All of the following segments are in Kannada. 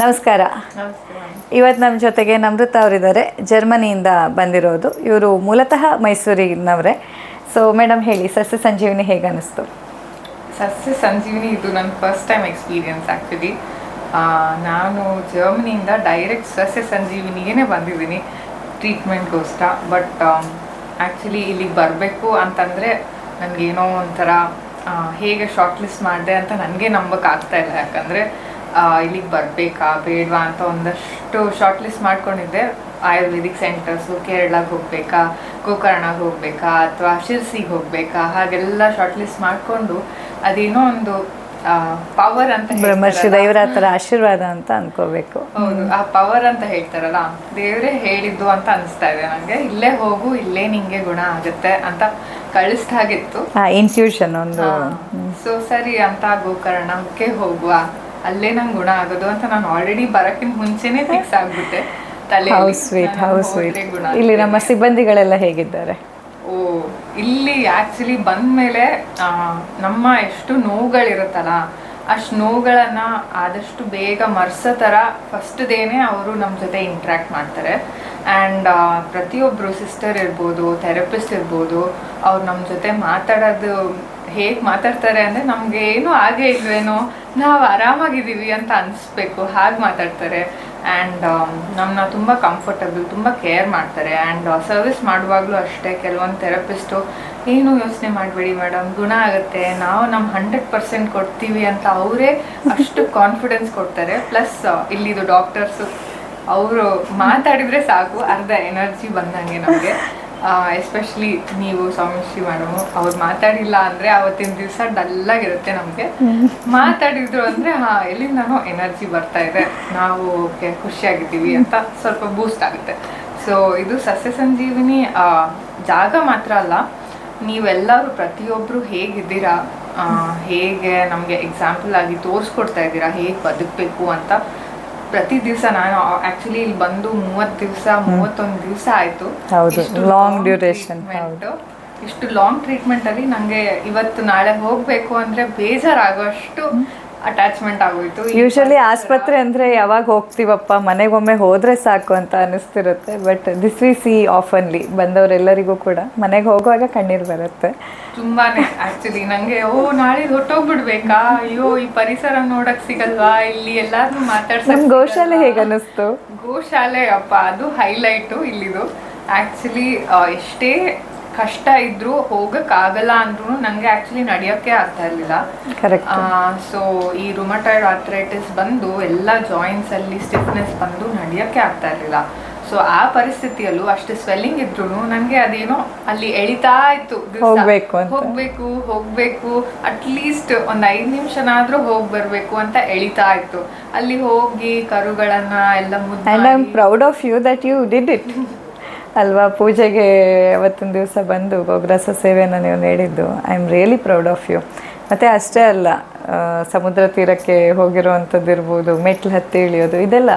ನಮಸ್ಕಾರ. ಇವತ್ತು ನಮ್ಮ ಜೊತೆಗೆ ನಮೃತ ಅವರಿದ್ದಾರೆ. ಜರ್ಮನಿಯಿಂದ ಬಂದಿರೋದು. ಇವರು ಮೂಲತಃ ಮೈಸೂರಿನವರೇ. ಸೊ ಮೇಡಮ್ ಹೇಳಿ, ಸಸ್ಯ ಸಂಜೀವಿನಿ ಹೇಗೆ ಅನ್ನಿಸ್ತು ಸಸ್ಯ ಸಂಜೀವಿನಿ, ಇದು ನನ್ನ ಫಸ್ಟ್ ಟೈಮ್ ಎಕ್ಸ್ಪೀರಿಯನ್ಸ್ ಆ್ಯಕ್ಚುಲಿ ನಾನು ಜರ್ಮನಿಯಿಂದ ಡೈರೆಕ್ಟ್ ಸಸ್ಯ ಸಂಜೀವಿನಿಗೇ ಬಂದಿದ್ದೀನಿ ಟ್ರೀಟ್ಮೆಂಟ್ಗೋಸ್ಕರ ಬಟ್ ಆ್ಯಕ್ಚುಲಿ ಇಲ್ಲಿಗೆ ಬರಬೇಕು ಅಂತಂದರೆ ನನಗೇನೋ ಒಂಥರ ಹೇಗೆ ಶಾರ್ಟ್ ಲಿಸ್ಟ್ ಮಾಡಿದೆ ಅಂತ ನನಗೆ ನಂಬಕ್ಕೆ ಇಲ್ಲ. ಯಾಕಂದರೆ ಇಲ್ಲಿಗೆ ಬರಬೇಕಾ ಬೇಡವಾ ಅಂತ ಒಂದಷ್ಟು ಶಾರ್ಟ್ ಲಿಸ್ಟ್ ಮಾಡ್ಕೊಂಡಿದ್ದೆ. ಆಯುರ್ವೇದಿಕ್ ಸೆಂಟರ್ಸು ಕೇರಳಗೆ ಹೋಗಬೇಕಾ ಗೋಕರ್ಣಗೆ ಹೋಗಬೇಕಾ ಅಥವಾ ಶಿರ್ಸಿಗೆ ಹೋಗಬೇಕಾ ಹಾಗೆಲ್ಲ ಶಾರ್ಟ್ ಲಿಸ್ಟ್ ಮಾಡಿಕೊಂಡು ಅದೇನೋ ಒಂದು ಪವರ್ ಅಂತ ಬ್ರಹ್ಮರ್ಷಿ ದೇವರ ಹತ್ರ ಆಶೀರ್ವಾದ ಅಂತ ಅನ್ಕೋಬೇಕು. ಹೌದು ಆ ಪವರ್ ಅಂತ ಹೇಳ್ತಾರಲ್ಲ ದೇವರೇ ಹೇಳಿದ್ದು ಅಂತ ಅನಿಸ್ತಾ ಇದೆ ನನಗೆ ಇಲ್ಲೇ ಹೋಗು ಇಲ್ಲೇ ನಿಂಗೆ ಗುಣ ಆಗುತ್ತೆ ಅಂತ ಕಳಿಸ್ದ ಹಾಗಿತ್ತು. ಆ ಇನ್ಫ್ಯೂಷನ್ ಒಂದು. ಸೊ ಸರಿ ಅಂತ ಗೋಕರ್ಣಕ್ಕೆ ಹೋಗುವ. ಅಲ್ಲೇ ನಂಗೆ ಗುಣ ಆಗೋದು ಅಂತ ನಾನು ಆಲ್ರೆಡಿ ಬರಕ್ಕಿಂತ ಮುಂಚೆನೆ ಫಿಕ್ಸ್ ಆಗ್ಬಿಟ್ಟೆ. ತಲೆ ಹೌ ಸ್ವೀಟ್ ಹೌ ಸ್ವೀಟ್ ಗುಣ ಇಲ್ಲಿ ನಮ್ಮ ಸಿಬ್ಬಂದಿಗಳೆಲ್ಲ ಹೇಗಿದ್ದಾರೆ? ಓ ಇಲ್ಲಿ ಆಕ್ಚುಲಿ ಬಂದ್ಮೇಲೆ ನಮ್ಮ ಎಷ್ಟು ನೋವುಗಳಿರುತ್ತಲ್ಲ ಅಷ್ಟು ನೋವುಗಳನ್ನ ಆದಷ್ಟು ಬೇಗ ಮರ್ಸೋ ಥರ ಫಸ್ಟ್ ಡೇನೆ ಅವರು ನಮ್ಮ ಜೊತೆ ಇಂಟ್ರ್ಯಾಕ್ಟ್ ಮಾಡ್ತಾರೆ. ಆ್ಯಂಡ್ ಪ್ರತಿಯೊಬ್ಬರು ಸಿಸ್ಟರ್ ಇರ್ಬೋದು ಥೆರಪಿಸ್ಟ್ ಇರ್ಬೋದು ಅವ್ರು ನಮ್ಮ ಜೊತೆ ಮಾತಾಡೋದು ಹೇಗೆ ಮಾತಾಡ್ತಾರೆ ಅಂದರೆ ನಮಗೆ ಏನೂ ಆಗೇ ಇಲ್ವೇನೋ ನಾವು ಆರಾಮಾಗಿದ್ದೀವಿ ಅಂತ ಅನಿಸ್ಬೇಕು. ಹಾಗೆ ಮಾತಾಡ್ತಾರೆ. ಆ್ಯಂಡ್ ನಮ್ಮನ್ನ ತುಂಬ ಕಂಫರ್ಟಬಲ್ ತುಂಬ ಕೇರ್ ಮಾಡ್ತಾರೆ. ಆ್ಯಂಡ್ ಸರ್ವಿಸ್ ಮಾಡುವಾಗಲೂ ಅಷ್ಟೇ ಕೆಲವೊಂದು ಥೆರಪಿಸ್ಟು ಏನು ಯೋಚನೆ ಮಾಡಬೇಡಿ ಮೇಡಮ್ ಗುಣ ಆಗುತ್ತೆ. ನಾವು ನಮ್ಮ ಹಂಡ್ರೆಡ್ ಪರ್ಸೆಂಟ್ ಕೊಡ್ತೀವಿ ಅಂತ ಅವರೇ ಅಷ್ಟು ಕಾನ್ಫಿಡೆನ್ಸ್ ಕೊಡ್ತಾರೆ. ಪ್ಲಸ್ ಇಲ್ಲಿದು ಡಾಕ್ಟರ್ಸು ಅವರು ಮಾತಾಡಿದರೆ ಸಾಕು. ಅರ್ಧ ಎನರ್ಜಿ ಬಂದಂಗೆ ನಮಗೆ. ಎಸ್ಪೆಷಲಿ ನೀವು ಸೌಮ್ಯಶ್ರೀ ಮೇಡಮು ಅವ್ರು ಮಾತಾಡಿಲ್ಲ ಅಂದ್ರೆ ಅವತ್ತಿನ ದಿವಸ ಡಲ್ಲಾಗಿರುತ್ತೆ ನಮಗೆ. ಮಾತಾಡಿದ್ರು ಅಂದರೆ ಹಾಂ ಎಲ್ಲಿಂದನೋ ಎನರ್ಜಿ ಬರ್ತಾ ಇದೆ. ನಾವು ಓಕೆ ಖುಷಿಯಾಗಿದ್ದೀವಿ ಅಂತ ಸ್ವಲ್ಪ ಬೂಸ್ಟ್ ಆಗುತ್ತೆ. ಸೊ ಇದು ಸಸ್ಯ ಸಂಜೀವಿನಿ ಆ, ಜಾಗ ಮಾತ್ರ ಅಲ್ಲ. ನೀವೆಲ್ಲರೂ ಪ್ರತಿಯೊಬ್ಬರು ಹೇಗಿದ್ದೀರಾ? ಹೇಗೆ ನಮಗೆ ಎಕ್ಸಾಂಪಲ್ ಆಗಿ ತೋರಿಸ್ಕೊಡ್ತಾ ಇದ್ದೀರಾ? ಹೇಗೆ ಬದುಕಬೇಕು ಅಂತ ಪ್ರತಿ ದಿವಸ ನಾನು ಆಕ್ಚುಲಿ ಇಲ್ಲಿ ಬಂದು ಮೂವತ್ತು ದಿವಸ ಮೂವತ್ತೊಂದು ದಿವಸ ಆಯ್ತು. ಹೌದು, ಲಾಂಗ್ ಡ್ಯೂರೇಷನ್ ಇಷ್ಟು ಲಾಂಗ್ ಟ್ರೀಟ್ಮೆಂಟ್ ಅಲ್ಲಿ ನಂಗೆ ಇವತ್ತು ನಾಳೆ ಹೋಗ್ಬೇಕು ಅಂದ್ರೆ ಬೇಜಾರಾಗುವಷ್ಟು ಅಟ್ಯಾಚ್ಮೆಂಟ್ ಆಗೋಯ್ತು. ಯೂಶಲಿ ಆಸ್ಪತ್ರೆ ಅಂದ್ರೆ ಯಾವಾಗ ಹೋಗ್ತೀವಪ್ಪ? ಮನೆಗೊಮ್ಮೆ ಹೋದ್ರೆ ಸಾಕು ಅಂತ ಅನಿಸ್ತಿರುತ್ತೆ. But this we see oftenly ಬಂದವರೆಲ್ಲರಿಗೂ ಕೂಡ. ಮನೆಗೆ ಹೋಗುವಾಗ ಕಣ್ಣೀರ್ ಬರುತ್ತೆ. ತುಂಬಾನೇ ಆಕ್ಚುಲಿ ನಂಗೆ ಓ ನಾಳೆ ಹೊಟ್ಟೋಗ್ಬಿಡ್ಬೇಕಾ ಅಯ್ಯೋ ಈ ಪರಿಸರ ನೋಡಕ್ ಸಿಗಲ್ವಾ? ಇಲ್ಲಿ ಎಲ್ಲಾರು ಮಾತಾಡ್ಸ ನಮ್ಮ ಗೋಶಾಲೆ ಹೇಗನ್ನಿಸ್ತು ಹೇಗೆ ಅನ್ನಿಸ್ತು ಗೋಶಾಲೆ ಅಪ್ಪ ಅದು ಹೈಲೈಟು ಇಲ್ಲಿದು. ಆಕ್ಚುಲಿ ಎಷ್ಟೇ ಕಷ್ಟ ಇದ್ರೂ ಹೋಗಕ್ ಆಗಲ್ಲ ಅಂದ್ರೂ ನಂಗೆ ಆಕ್ಚುಲಿ ನಡಿಯೋಕೆ ಆಗ್ತಾ ಇರ್ಲಿಲ್ಲ. ಸೊ ಈ ರುಮಟಾಯ್ಡ್ ಆರ್ಥರೈಟಿಸ್ ಬಂದು ಎಲ್ಲ ಜಾಯಿಂಟ್ಸ್ ಅಲ್ಲಿ ಸ್ಟಿಫ್ನೆಸ್ ಬಂದು ನಡೆಯೋಕ್ಕೆ ಆಗ್ತಾ ಇರ್ಲಿಲ್ಲ. ಸೊ ಆ ಪರಿಸ್ಥಿತಿಯಲ್ಲೂ ಅಷ್ಟು ಸ್ವೆಲ್ಲಿಂಗ್ ಇದ್ರು ನನಗೆ ಅದೇನೋ ಅಲ್ಲಿ ಎಳಿತಾ ಇತ್ತು. ಹೋಗ್ಬೇಕು. ಹೋಗ್ಬೇಕು ಹೋಗ್ಬೇಕು ಅಟ್ಲೀಸ್ಟ್ ಒಂದ್ ಐದ್ ನಿಮಿಷನಾದ್ರೂ ಹೋಗ್ ಬರ್ಬೇಕು ಅಂತ ಎಳಿತಾ ಇತ್ತು. ಅಲ್ಲಿ ಹೋಗಿ ಕರುಗಳನ್ನ ಎಲ್ಲ proud of you that you did it ಅಲ್ವಾ, ಪೂಜೆಗೆ ಅವತ್ತಿನ ದಿವಸ ಬಂದು ಗೋಗ್ರಾಸ ಸೇವೆಯನ್ನು ನೀವು ನೀಡಿದ್ದು I am really proud of you ಮತ್ತು ಅಷ್ಟೇ ಅಲ್ಲ ಸಮುದ್ರ ತೀರಕ್ಕೆ ಹೋಗಿರುವಂಥದ್ದು ಇರ್ಬೋದು, ಮೆಟ್ಲು ಹತ್ತಿ ಇಳಿಯೋದು, ಇದೆಲ್ಲ